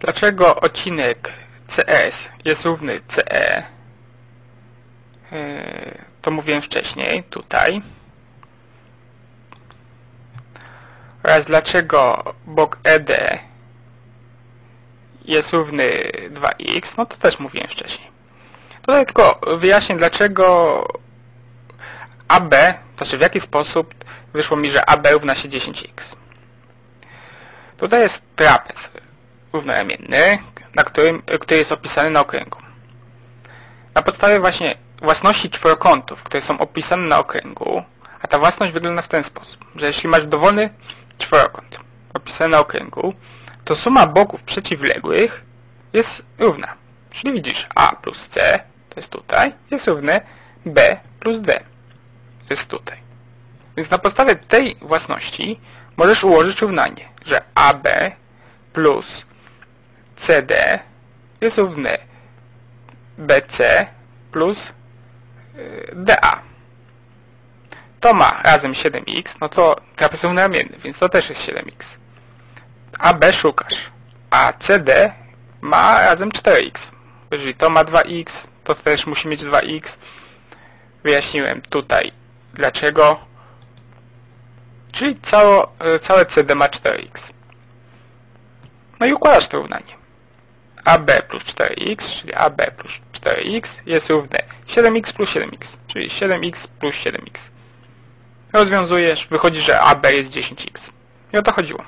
Dlaczego odcinek CS jest równy CE? Yy, To mówiłem wcześniej, tutaj. Oraz dlaczego bok ED jest równy 2x, no to też mówiłem wcześniej. Tutaj tylko wyjaśnię, dlaczego AB, to znaczy w jaki sposób wyszło mi, że AB równa się 10x. Tutaj jest trapez równoramienny, na którym, który jest opisany na okręgu. Na podstawie właśnie własności czworokątów, które są opisane na okręgu, a ta własność wygląda w ten sposób, że jeśli masz dowolny czworokąt opisany na okręgu, to suma boków przeciwległych jest równa. Czyli widzisz, A plus C, to jest tutaj, jest równe B plus D, jest tutaj. Więc na podstawie tej własności możesz ułożyć równanie, że AB plus CD jest równe BC plus y, DA. To ma razem 7x, no to trapez równoramienny, więc to też jest 7x. AB szukasz, a CD ma razem 4x. Jeżeli to ma 2x, to też musi mieć 2x. Wyjaśniłem tutaj dlaczego. Czyli cało, y, całe CD ma 4x. No i układasz to równanie. AB plus 4x, czyli AB plus 4x jest równe 7x plus 7x, czyli 7x plus 7x. Rozwiązujesz, wychodzi, że AB jest 10x. I o to chodziło.